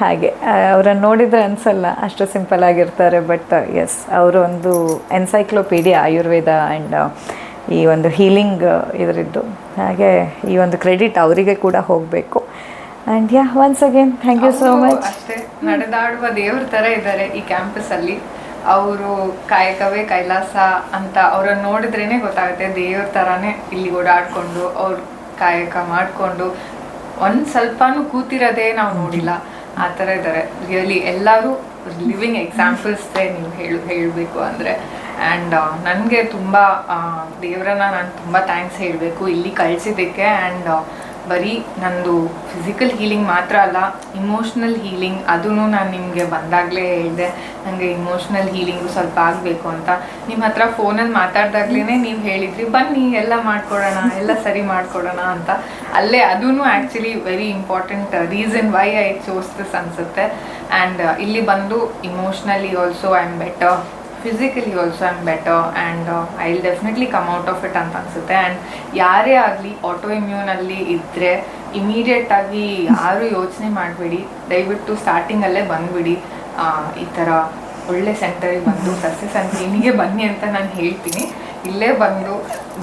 ಹಾಗೆ ಅವರನ್ನು ನೋಡಿದರೆ ಅನಿಸಲ್ಲ ಅಷ್ಟು ಸಿಂಪಲ್ ಆಗಿರ್ತಾರೆ ಬಟ್ ಎಸ್ ಅವರು ಒಂದು ಎನ್ಸೈಕ್ಲೋಪೀಡಿಯಾ ಆಯುರ್ವೇದ ಆ್ಯಂಡ್ ಈ ಒಂದು ಹೀಲಿಂಗ್ ಇದರಿದ್ದು. ಹಾಗೆ ಈ ಒಂದು ಕ್ರೆಡಿಟ್ ಅವರಿಗೆ ಕೂಡ ಹೋಗಬೇಕು. And yeah once again thank you so much ಅಷ್ಟೇ ನಡೆದಾಡುವ ದೇವ್ರ ಥರ ಇದ್ದಾರೆ ಈ ಕ್ಯಾಂಪಸ್ ಅಲ್ಲಿ. ಅವರು ಕಾಯಕವೇ ಕೈಲಾಸ ಅಂತ ಅವ್ರನ್ನ ನೋಡಿದ್ರೇ ಗೊತ್ತಾಗುತ್ತೆ. ದೇವ್ರ ಥರನೇ ಇಲ್ಲಿ ಓಡಾಡಿಕೊಂಡು ಅವ್ರ ಕಾಯಕ ಮಾಡಿಕೊಂಡು ಒಂದು ಸ್ವಲ್ಪನೂ ಕೂತಿರೋದೇ ನಾವು ನೋಡಿಲ್ಲ. ಆ ಥರ ಇದ್ದಾರೆ. ರಿಯಲಿ ಎಲ್ಲರೂ ಲಿವಿಂಗ್ ಎಕ್ಸಾಂಪಲ್ಸ್ ನೀವು ಹೇಳು, ಹೇಳಬೇಕು ಅಂದರೆ. ಆ್ಯಂಡ್ ನನಗೆ ತುಂಬ ದೇವರನ್ನ ನಾನು ತುಂಬ ಥ್ಯಾಂಕ್ಸ್ ಹೇಳಬೇಕು. ಇಲ್ಲಿ ಕಳಿಸಿದ್ದಕ್ಕೆ. ಆ್ಯಂಡ್ ಬರೀ ನಂದು ಫಿಸಿಕಲ್ ಹೀಲಿಂಗ್ ಮಾತ್ರ ಅಲ್ಲ ಇಮೋಷ್ನಲ್ ಹೀಲಿಂಗ್ ಅದೂ ನಾನು ನಿಮಗೆ ಬಂದಾಗಲೇ ಹೇಳಿದೆ. ನನಗೆ ಇಮೋಷ್ನಲ್ ಹೀಲಿಂಗು ಸ್ವಲ್ಪ ಆಗಬೇಕು ಅಂತ. ನಿಮ್ಮ ಹತ್ರ ಫೋನಲ್ಲಿ ಮಾತಾಡ್ದಾಗ್ಲೇ ನೀವು ಹೇಳಿದ್ರಿ ಬನ್ನಿ ಎಲ್ಲ ಮಾಡ್ಕೊಡೋಣ ಎಲ್ಲ ಸರಿ ಮಾಡ್ಕೊಡೋಣ ಅಂತ. ಅಲ್ಲೇ ಅದೂ actually very important reason why I chose this ಅನಿಸುತ್ತೆ. ಆ್ಯಂಡ್ ಇಲ್ಲಿ ಬಂದು emotionally also I am better physically also I'm better and I will definitely come out of it ಅಂತ ಅನ್ಸುತ್ತೆ. ಆ್ಯಂಡ್ ಯಾರೇ ಆಗಲಿ ಆಟೋ ಇಮ್ಯೂನಲ್ಲಿ ಇದ್ದರೆ ಇಮಿಡಿಯೇಟಾಗಿ ಯಾರು ಯೋಚನೆ ಮಾಡಬೇಡಿ. ದಯವಿಟ್ಟು ಸ್ಟಾರ್ಟಿಂಗಲ್ಲೇ ಬಂದುಬಿಡಿ. ಈ ಥರ ಒಳ್ಳೆ ಸೆಂಟರಿಗೆ ಬಂದು ಸಸ್ಯ ಸಂಜೀವಿನಿಗೆ ಬನ್ನಿ ಅಂತ ನಾನು ಹೇಳ್ತೀನಿ. ಇಲ್ಲೇ ಬಂದು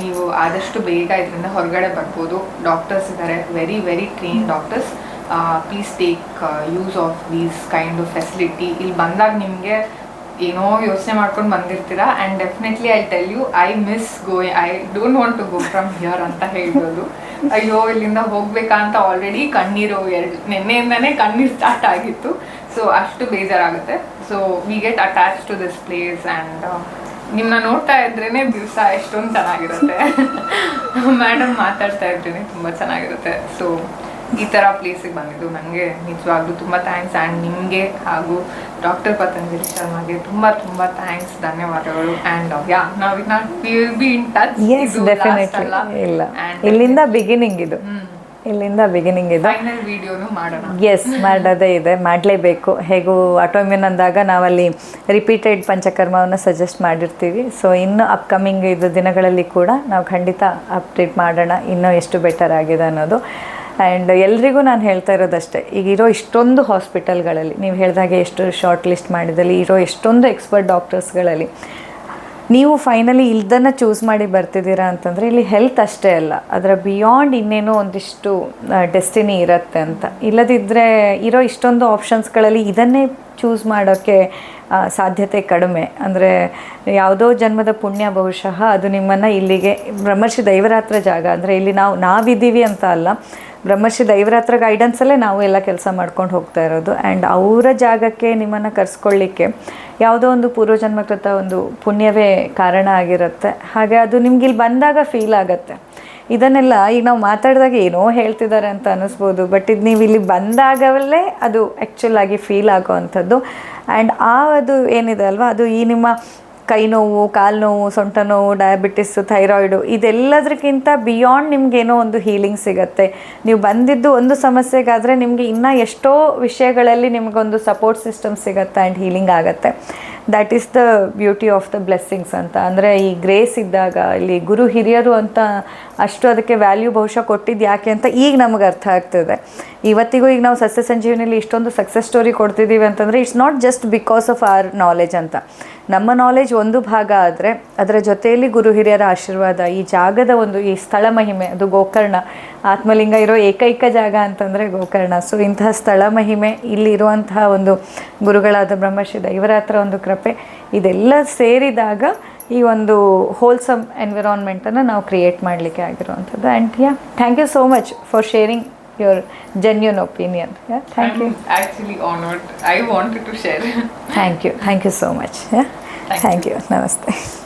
ನೀವು ಆದಷ್ಟು ಬೇಗ ಇದರಿಂದ ಹೊರಗಡೆ ಬರ್ಬೋದು. ಡಾಕ್ಟರ್ಸ್ ಇದ್ದಾರೆ very very train doctors please take use of these kind of facility ಇಲ್ಲಿ ಬಂದಾಗ ನಿಮಗೆ ಏನೋ ಯೋಚನೆ ಮಾಡ್ಕೊಂಡು ಬಂದಿರ್ತೀರಾ? And definitely I tell you I miss ಗೋಯ್ I don't want to go from here ಅಂತ ಹೇಳ್ಬೋದು. ಅಯ್ಯೋ, ಇಲ್ಲಿಂದ ಹೋಗ್ಬೇಕಾ ಅಂತ ಆಲ್ರೆಡಿ ಕಣ್ಣೀರು ಎರಡು, ನಿನ್ನೆಯಿಂದನೇ ಕಣ್ಣೀರು ಸ್ಟಾರ್ಟ್ ಆಗಿತ್ತು. ಸೊ ಅಷ್ಟು ಬೇಜಾರಾಗುತ್ತೆ. So we get attach to this place and ನಿಮ್ಮನ್ನ ನೋಡ್ತಾ ಇದ್ರೇ ದಿವಸ ಎಷ್ಟೊಂದು ಚೆನ್ನಾಗಿರುತ್ತೆ. ಮೇಡಮ್ ಮಾತಾಡ್ತಾ ಇದ್ರೇ ತುಂಬ ಚೆನ್ನಾಗಿರುತ್ತೆ. ಸೊ ಈ ಥರ ಪ್ಲೇಸಿಗೆ ಬಂದಿದ್ದು. ನನಗೆ ನಿಜವಾಗ್ಲೂ ತುಂಬ ಥ್ಯಾಂಕ್ಸ್ ಆ್ಯಂಡ್ ನಿಮಗೆ ಹಾಗೂ ಡಾಕ್ಟರ್ ಪತಂಜಲಿ ಶರ್ಮಾಗೆ ತುಂಬ ತುಂಬ ಥ್ಯಾಂಕ್ಸ್ ಧನ್ಯವಾದಗಳು. ಆ್ಯಂಡ್ ಯಾ ನಾವು we will be in touch yes definitely ಇಲ್ಲ. ಇಲ್ಲಿಂದ ಬಿಗಿನಿಂಗ್ ಇದು. ಇಲ್ಲಿಂದ ಬಿಗಿನಿಂಗ್ ಇದು. ಫೈನಲ್ ವಿಡಿಯೋನು ಮಾಡೋಣ. ಎಸ್ ಮಾಡೋದೇ ಇದೆ. ಮಾಡಲೇಬೇಕು. ಹೇಗೂ ಆಟೋಮಿನ್ ಅಂದಾಗ ನಾವಲ್ಲಿ ರಿಪೀಟೆಡ್ ಪಂಚಕರ್ಮವನ್ನು ಸಜೆಸ್ಟ್ ಮಾಡಿರ್ತೀವಿ. ಸೊ ಇನ್ನು ಅಪ್ಕಮಿಂಗ್ ಇದು ದಿನಗಳಲ್ಲಿ ಕೂಡ ನಾವು ಖಂಡಿತ ಅಪ್ಡೇಟ್ ಮಾಡೋಣ. ಇನ್ನೂ ಎಷ್ಟು ಬೆಟರ್ ಆಗಿದೆ ಅನ್ನೋದು. ಆ್ಯಂಡ್ ಎಲ್ರಿಗೂ ನಾನು ಹೇಳ್ತಾ ಇರೋದಷ್ಟೇ, ಈಗ ಇರೋ ಇಷ್ಟೊಂದು ಹಾಸ್ಪಿಟಲ್ಗಳಲ್ಲಿ ನೀವು ಹೇಳಿದಾಗೆ ಎಷ್ಟು ಶಾರ್ಟ್ ಲಿಸ್ಟ್ ಮಾಡಿದಲ್ಲಿ ಇರೋ ಎಷ್ಟೊಂದು ಎಕ್ಸ್ಪರ್ಟ್ ಡಾಕ್ಟರ್ಸ್ಗಳಲ್ಲಿ ನೀವು ಫೈನಲಿ ಇಲ್ದನ್ನು ಚೂಸ್ ಮಾಡಿ ಬರ್ತಿದ್ದೀರಾ ಅಂತಂದರೆ ಇಲ್ಲಿ ಹೆಲ್ತ್ ಅಷ್ಟೇ ಅಲ್ಲ, ಅದರ ಬಿಯಾಂಡ್ ಇನ್ನೇನೋ ಒಂದಿಷ್ಟು ಡೆಸ್ಟಿನಿ ಇರುತ್ತೆ ಅಂತ. ಇಲ್ಲದಿದ್ದರೆ ಇರೋ ಇಷ್ಟೊಂದು ಆಪ್ಷನ್ಸ್ಗಳಲ್ಲಿ ಇದನ್ನೇ ಚೂಸ್ ಮಾಡೋಕ್ಕೆ ಸಾಧ್ಯತೆ ಕಡಿಮೆ. ಅಂದರೆ ಯಾವುದೋ ಜನ್ಮದ ಪುಣ್ಯ ಬಹುಶಃ ಅದು ನಿಮ್ಮನ್ನು ಇಲ್ಲಿಗೆ, ಬ್ರಹ್ಮರ್ಷಿ ದೈವರಾತ್ರ ಜಾಗ, ಅಂದರೆ ಇಲ್ಲಿ ನಾವು ನಾವಿದ್ದೀವಿ ಅಂತ ಅಲ್ಲ ಬ್ರಹ್ಮರ್ಷಿ ದೈವರಾತ್ರ ಗೈಡೆನ್ಸಲ್ಲೇ ನಾವು ಎಲ್ಲ ಕೆಲಸ ಮಾಡ್ಕೊಂಡು ಹೋಗ್ತಾ ಇರೋದು. ಆ್ಯಂಡ್ ಅವರ ಜಾಗಕ್ಕೆ ನಿಮ್ಮನ್ನು ಕರೆಸ್ಕೊಳ್ಳಿಕ್ಕೆ ಯಾವುದೋ ಒಂದು ಪೂರ್ವಜನ್ಮಕೃತ ಒಂದು ಪುಣ್ಯವೇ ಕಾರಣ ಆಗಿರುತ್ತೆ. ಹಾಗೆ ಅದು ನಿಮ್ಗೆ ಇಲ್ಲಿ ಬಂದಾಗ ಫೀಲ್ ಆಗುತ್ತೆ. ಇದನ್ನೆಲ್ಲ ಈಗ ನಾವು ಮಾತಾಡಿದಾಗ ಏನೋ ಹೇಳ್ತಿದ್ದಾರೆ ಅಂತ ಅನ್ನಿಸ್ಬೋದು. ಬಟ್ ಇದು ನೀವು ಇಲ್ಲಿ ಬಂದಾಗಲೇ ಅದು ಆ್ಯಕ್ಚುಲ್ ಆಗಿ ಫೀಲ್ ಆಗೋ ಅಂಥದ್ದು ಆ್ಯಂಡ್ ಆ ಅದು ಏನಿದೆ ಅಲ್ವಾ? ಅದು ಈ ನಿಮ್ಮ ಕೈ ನೋವು ಕಾಲು ನೋವು ಸೊಂಟ ನೋವು ಡಯಾಬಿಟಿಸು ಥೈರಾಯ್ಡು ಇದೆಲ್ಲದಕ್ಕಿಂತ ಬಿಯಾಂಡ್ ನಿಮಗೇನೋ ಒಂದು ಹೀಲಿಂಗ್ ಸಿಗುತ್ತೆ. ನೀವು ಬಂದಿದ್ದು ಒಂದು ಸಮಸ್ಯೆಗಾದರೆ ನಿಮಗೆ ಇನ್ನೂ ಎಷ್ಟೋ ವಿಷಯಗಳಲ್ಲಿ ನಿಮಗೊಂದು ಸಪೋರ್ಟ್ ಸಿಸ್ಟಮ್ ಸಿಗುತ್ತೆ ಆ್ಯಂಡ್ ಹೀಲಿಂಗ್ ಆಗುತ್ತೆ. That is the beauty of the blessings ಅಂತ. ಅಂದರೆ ಈ ಗ್ರೇಸ್ ಇದ್ದಾಗ, ಇಲ್ಲಿ ಗುರು ಹಿರಿಯರು ಅಂತ ಅಷ್ಟು ಅದಕ್ಕೆ ವ್ಯಾಲ್ಯೂ ಬಹುಶಃ ಕೊಟ್ಟಿದ್ದು ಯಾಕೆ ಅಂತ ಈಗ ನಮಗೆ ಅರ್ಥ ಆಗ್ತದೆ. ಇವತ್ತಿಗೂ ಈಗ ನಾವು ಸಸ್ಯ ಸಂಜೀವನಿಯಲ್ಲಿ ಇಷ್ಟೊಂದು ಸಕ್ಸಸ್ ಸ್ಟೋರಿ ಕೊಡ್ತಿದ್ದೀವಿ ಅಂತಂದರೆ it's not just because of our knowledge ಅಂತ. ನಮ್ಮ ನಾಲೆಜ್ ಒಂದು ಭಾಗ ಆದರೆ ಅದರ ಜೊತೆಯಲ್ಲಿ ಗುರು ಹಿರಿಯರ ಆಶೀರ್ವಾದ, ಈ ಜಾಗದ ಒಂದು, ಈ ಸ್ಥಳ ಮಹಿಮೆ, ಅದು ಗೋಕರ್ಣ. ಆತ್ಮಲಿಂಗ ಇರೋ ಏಕೈಕ ಜಾಗ ಅಂತಂದರೆ ಗೋಕರ್ಣ. ಸೊ ಇಂತಹ ಸ್ಥಳ ಮಹಿಮೆ ಇಲ್ಲಿರುವಂತಹ ಒಂದು ಗುರುಗಳಾದ ಬ್ರಹ್ಮಶ್ರೀ ದೈವರಾತ್ರ ಒಂದು ಕೃಪೆ. ಇದೆಲ್ಲ ಸೇರಿದಾಗ ಈ ಒಂದು ಹೋಲ್ಸಮ್ ಎನ್ವಿರಾನ್ಮೆಂಟನ್ನು ನಾವು ಕ್ರಿಯೇಟ್ ಮಾಡಲಿಕ್ಕೆ ಆಗಿರುವಂಥದ್ದು. And yeah thank you so much for sharing your genuine opinion. Yeah, thank I'm you. Actually honored. I wanted to share. thank you. Thank you so much. Yeah. Thank, thank you. you. Namaste.